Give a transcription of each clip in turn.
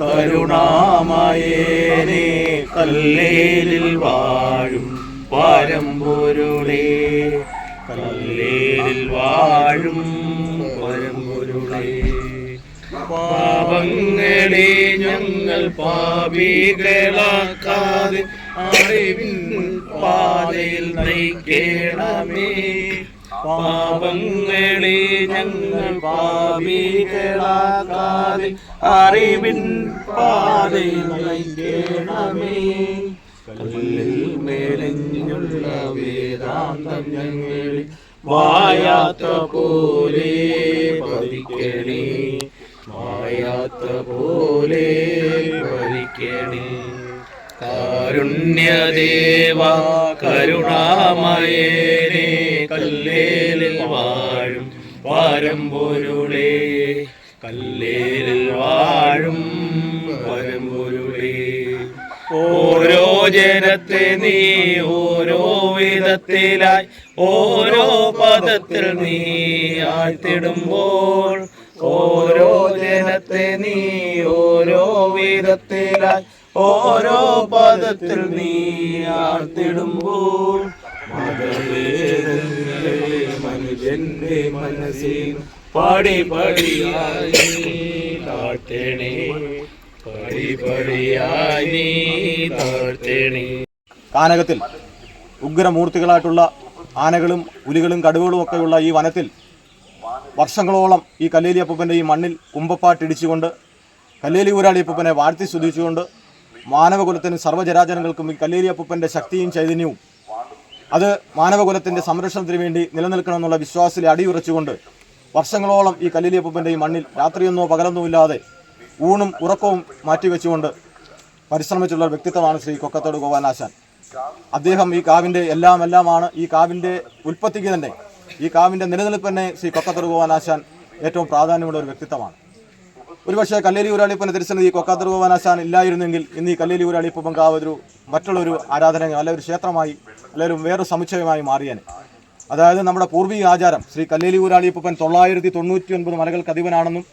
കരുണാമയേനെ കല്ലേലിൽ വാഴും പരമ്പൊരുളേ. കല്ലേലിൽ വാഴും പരമ്പൊരുളേ. പാപങ്ങളെ ഞങ്ങൾ പാപികളാക്കാതെ അറിവിൻ പാതയിൽ നയിക്കണമേ. പാപങ്ങളെ ഞങ്ങൾ പാപികളാക്കാതെ അറിവിൻ പാതയിൽ നയിക്കണമേ. കല്ലിൽ വേദാന്തം ഞങ്ങളിൽ വായാത്ത പോലെ പതിക്കണേ. മായാത്ത പോലെ ഭരിക്കണേ കാരുണ്യദേവ കരുണാമയേനെ. കല്ലേലിൽ വാഴും പരമ്പൊരുളേ. കല്ലേലിൽ വാഴും പരമ്പൊരുളേ. ഓരോ ജനത്തെ നീ ഓരോ വിധത്തിലായി ഓരോ പദത്തിൽ നീ ആഴ്ത്തിടുമ്പോൾ ഓരോ ജനത്തെ നീ മനസ്സിൽ പടി പടിയായി താഴ്ത്തണേ. പടി പടിയായി നീ കാനകത്തിൽ ഉഗ്രമൂർത്തികളായിട്ടുള്ള ആനകളും പുലികളും കടുവകളും ഒക്കെയുള്ള ഈ വനത്തിൽ വർഷങ്ങളോളം ഈ കല്ലേലി അപ്പൂപ്പന്റെ ഈ മണ്ണിൽ കുമ്പപ്പാട്ടിടിച്ചുകൊണ്ട് കല്ലേലി ഊരാളി അപ്പൂപ്പനെ വാഴ്ത്തി സ്തുതിച്ചുകൊണ്ട് മാനവകുലത്തിനും സർവചരാചരങ്ങൾക്കും ഈ കല്ലേലി അപ്പൂപ്പന്റെ ശക്തിയും ചൈതന്യവും അത് മാനവകുലത്തിന്റെ സംരക്ഷണത്തിന് വേണ്ടി നിലനിൽക്കണമെന്നുള്ള വിശ്വാസത്തിൽ അടിയുറച്ചുകൊണ്ട് വർഷങ്ങളോളം ഈ കല്ലേലി ഈ മണ്ണിൽ രാത്രിയൊന്നോ പകലൊന്നോ ഇല്ലാതെ ഊണും ഉറക്കവും മാറ്റിവെച്ചുകൊണ്ട് പരിശ്രമിച്ചുള്ള വ്യക്തിത്വമാണ് ശ്രീ കൊക്കത്തോട് ഗോപാലാശാൻ അദ്ദേഹം ഈ കാവിന്റെ എല്ലാം എല്ലാമാണ്. ഈ കാവിന്റെ ഉൽപ്പത്തിക്ക് തന്നെ ഈ കാവിന്റെ നിലനിൽപ്പ് തന്നെ ശ്രീ കൊക്കത്തോട് ഗോപാലാശാൻ ഏറ്റവും പ്രാധാന്യമുള്ള ഒരു വ്യക്തിത്വമാണ്. ഒരുപക്ഷെ കല്ലേലി ഊരാളിപ്പനെ തിരിച്ചത് ഈ കൊക്കാത്തൂർ ഗോപാലാശാൻ ഇല്ലായിരുന്നെങ്കിൽ ഇന്ന് ഈ കല്ലേലി ഊരാളിപ്പം കാവതൊരു മറ്റുള്ളൊരു ആരാധന അല്ല ഒരു ക്ഷേത്രമായി അല്ലെങ്കിൽ വേറൊരു സമുച്ചയമായി മാറിയേനെ. അതായത് നമ്മുടെ പൂർവിക ആചാരം ശ്രീ കല്ലേലി ഊരാളിപ്പൻ തൊള്ളായിരത്തി തൊണ്ണൂറ്റി ഒൻപത് മലകൾക്ക് അധിപനാണെന്നും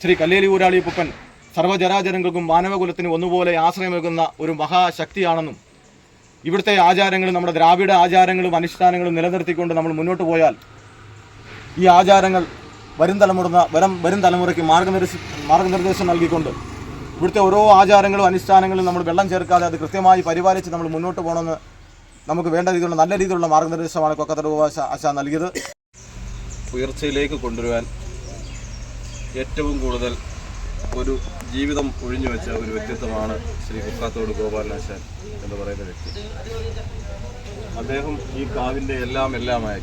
ശ്രീ കല്ലേലി ഊരാളിപ്പൻ സർവചരാചരങ്ങൾക്കും മാനവകുലത്തിനും ഒന്നുപോലെ ആശ്രയമേകുന്ന ഒരു മഹാശക്തിയാണെന്നും ഇവിടുത്തെ ആചാരങ്ങളും നമ്മുടെ ദ്രാവിഡ ആചാരങ്ങളും അനുഷ്ഠാനങ്ങളും നിലനിർത്തിക്കൊണ്ട് നമ്മൾ മുന്നോട്ട് പോയാൽ ഈ ആചാരങ്ങൾ വരും തലമുറ വരും വരും തലമുറയ്ക്ക് മാർഗനിർദ്ദേശ മാർഗനിർദ്ദേശം നൽകിക്കൊണ്ട് ഇവിടുത്തെ ഓരോ ആചാരങ്ങളും അനുഷ്ഠാനങ്ങളും നമ്മൾ വെള്ളം ചേർക്കാതെ അത് കൃത്യമായി പരിപാലിച്ച് നമ്മൾ മുന്നോട്ട് പോകണമെന്ന് നമുക്ക് വേണ്ട രീതിയിലുള്ള നല്ല രീതിയിലുള്ള മാർഗനിർദ്ദേശമാണ് കൊക്കത്തട ആശ നൽകിയത്. ഉയർച്ചയിലേക്ക് കൊണ്ടുവരുവാൻ ഏറ്റവും കൂടുതൽ ഒരു ജീവിതം ഒഴിഞ്ഞു വെച്ച ഒരു വ്യക്തിത്വമാണ് ശ്രീ കുക്കാത്തോട് ഗോപാലനാശാൻ എന്ന് പറയുന്ന വ്യക്തി. അദ്ദേഹം ഈ കാവിന്റെ എല്ലാം എല്ലാമായി.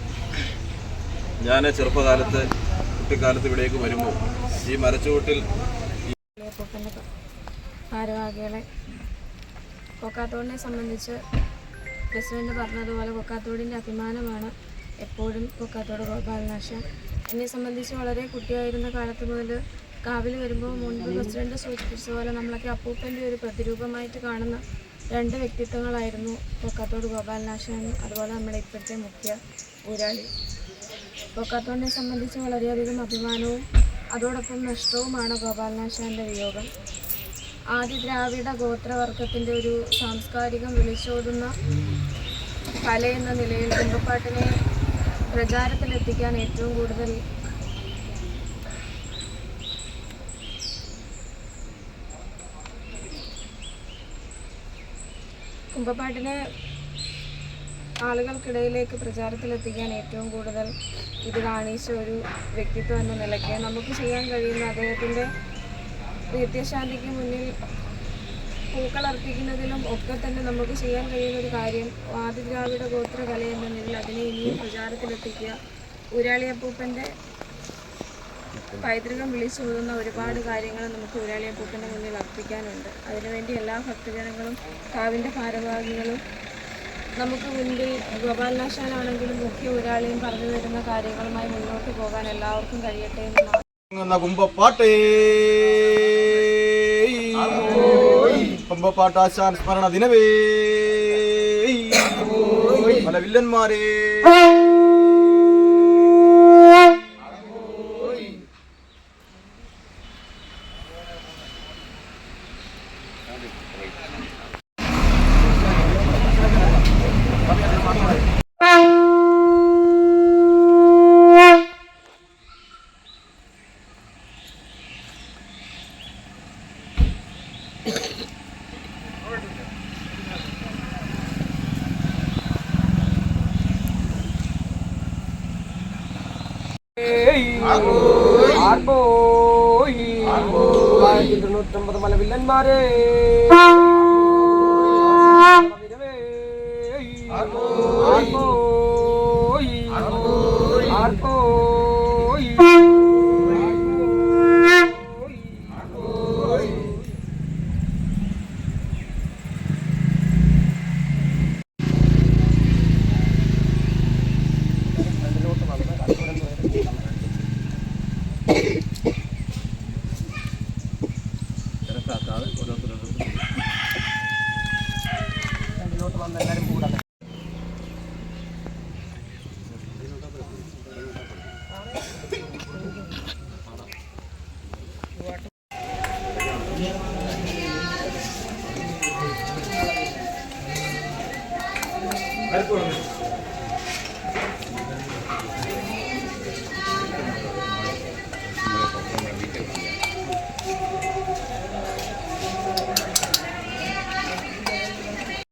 ഞാൻ ചെറുപ്പകാലത്ത് കുട്ടിക്കാലത്ത് ഇവിടേക്ക് വരുമ്പോൾ ഈ മരച്ചുവട്ടിൽ ഭാരവാഹികളെ കൊക്കാത്തോടിനെ സംബന്ധിച്ച് പ്രസിഡന്റ് പറഞ്ഞതുപോലെ കൊക്കാത്തോടിന്റെ അഭിമാനമാണ് എപ്പോഴും കൊക്കാത്തോട് ഗോപാലനാശം എന്നെ സംബന്ധിച്ച് വളരെ കുട്ടിയായിരുന്ന കാലത്ത് മുതൽ കാവിൽ വരുമ്പോൾ മുൻപ് പ്രസിഡന്റ് സൂചിപ്പിച്ച പോലെ നമ്മളൊക്കെ അപ്പൂപ്പന്റെ ഒരു പ്രതിരൂപമായിട്ട് കാണുന്ന രണ്ട് വ്യക്തിത്വങ്ങളായിരുന്നു കൊക്കാത്തോട് ഗോപാലനാശം അതുപോലെ നമ്മുടെ ഇപ്പോഴത്തെ മുഖ്യ ഊരാളി. പൊക്കാത്തോണിനെ സംബന്ധിച്ച് വളരെയധികം അഭിമാനവും അതോടൊപ്പം നഷ്ടവുമാണ് ഗോപാലനാശാന്റെ വിയോഗം. ആദ്യ ദ്രാവിഡ ഗോത്രവർഗത്തിന്റെ ഒരു സാംസ്കാരികം വിളിച്ചോതുന്ന കല എന്ന നിലയിൽ കുമ്പപ്പാട്ടിനെ പ്രചാരത്തിലെത്തിക്കാൻ ഏറ്റവും കൂടുതൽ കുമ്പപ്പാട്ടിനെ ആളുകൾക്കിടയിലേക്ക് പ്രചാരത്തിലെത്തിക്കാൻ ഏറ്റവും കൂടുതൽ ഇത് കാണിച്ച ഒരു വ്യക്തിത്വം എന്ന നിലയ്ക്ക് നമുക്ക് ചെയ്യാൻ കഴിയുന്ന അദ്ദേഹത്തിന്റെ നിത്യശാന്തിക്ക് മുന്നിൽ പൂക്കൾ അർപ്പിക്കുന്നതിലും ഒക്കെ തന്നെ നമുക്ക് ചെയ്യാൻ കഴിയുന്ന ഒരു കാര്യം ആദിദ്രാവിഡ ഗോത്രകല എന്ന നിലയിൽ അതിനെ ഇനിയും പ്രചാരത്തിലെത്തിക്കുക. ഊരാളിയപ്പൂപ്പന്റെ പൈതൃകം വിളിച്ചോതുന്ന ഒരുപാട് കാര്യങ്ങൾ നമുക്ക് ഊരാളിയപ്പൂപ്പന്റെ മുന്നിൽ അർപ്പിക്കാനുണ്ട്. അതിനുവേണ്ടി എല്ലാ ഭക്തജനങ്ങളും കാവിന്റെ ഭാരവാഹികളും നമുക്ക് മുൻപിൽ ഗോപാലനാശാനാണെങ്കിലും മുഖ്യ ഒരാളെയും പറഞ്ഞു തരുന്ന കാര്യങ്ങളുമായി മുന്നോട്ട് പോകാൻ എല്ലാവർക്കും കഴിയട്ടെ എന്ന് കുമ്പപ്പാട്ടേ കുമ്പപ്പാട്ടാശാൻ സ്മരണ ദിനവേ പല വില്ലന്മാരേ. തൊണ്ണൂറ്റൊമ്പത് മലവില്ലന്മാരെ. അടുത്ത് വന്നു